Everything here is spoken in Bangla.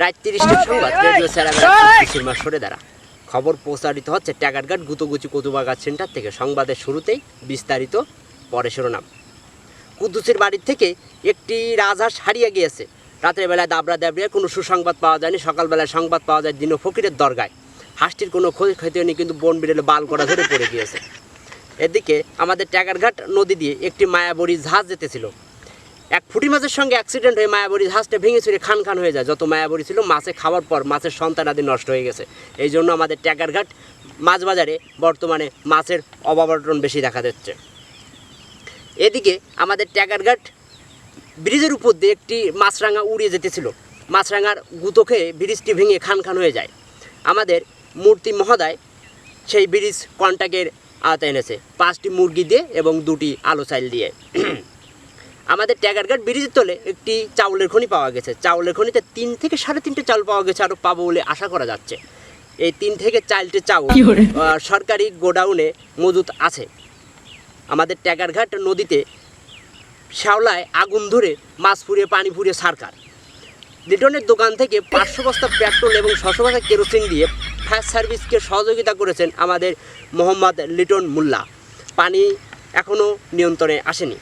রাত তিরিশটার সংবাদ রেডিও সরে দ্বারা খবর প্রচারিত হচ্ছে ট্যাগারঘাট গুতগুচি কচুবাগার সেন্টার থেকে। সংবাদের শুরুতেই বিস্তারিত পরে শিরোনাম। কুদ্দুসের বাড়ির থেকে একটি রাজহাঁস হারিয়ে গিয়েছে। রাতের বেলায় দাবরা দাবরিয়া কোনো সুসংবাদ পাওয়া যায়নি। সকালবেলায় সংবাদ পাওয়া যায় দিনও ফকিরের দরগায়। হাঁসটির কোনো ক্ষতি ক্ষতি হয়নি কিন্তু বন বিড়েলে বাল করা ধরে পড়ে গিয়েছে। এদিকে আমাদের ট্যাগারঘাট নদী দিয়ে একটি মায়াবরী জাহাজ যেতেছিল। এক ফুটি মাছের সঙ্গে অ্যাক্সিডেন্ট হয়ে মায়াবরী জাহাজটা ভেঙে চুরে খান খান হয়ে যায়। যত মায়াবরী ছিল, মাছে খাওয়ার পর মাছের সন্তান আদি নষ্ট হয়ে গেছে। এই জন্য আমাদের ট্যাগারঘাট মাছ বাজারে বর্তমানে মাছের অবাবটন বেশি দেখা যাচ্ছে। এদিকে আমাদের ট্যাগারঘাট ব্রিজের উপর দিয়ে একটি মাছরাঙা উড়িয়ে যেতেছিল। মাছরাঙার গুঁতো খেয়ে ব্রিজটি ভেঙে খান খান হয়ে যায়। আমাদের মূর্তি মহোদয় সেই ব্রিজ কন্ট্যাক্টের আওতায় এনেছে। পাঁচটি মুরগি দিয়ে এবং দুটি আলো চাইল দিয়ে। আমাদের ট্যাগারঘাট ব্রিজের তলে একটি চাউলের খনি পাওয়া গেছে। চাউলের খনিতে তিন থেকে সাড়ে তিনটে চাউল পাওয়া গেছে আরও পাবো বলে আশা করা যাচ্ছে। এই তিন থেকে চারটে চাউল সরকারি গোডাউনে মজুত আছে। আমাদের ট্যাগারঘাট নদীতে শ্যাওলায় আগুন ধরে মাছ ফুরিয়ে পানি ফুরিয়ে সারকার লিটনের দোকান থেকে পাঁচশো বস্তা পেট্রোল এবং ছশো বস্তা কেরোসিন দিয়ে ফায়ার সার্ভিসকে সহযোগিতা করেছেন আমাদের মোহাম্মদ লিটন মোল্লা। পানি এখনও নিয়ন্ত্রণে আসেনি।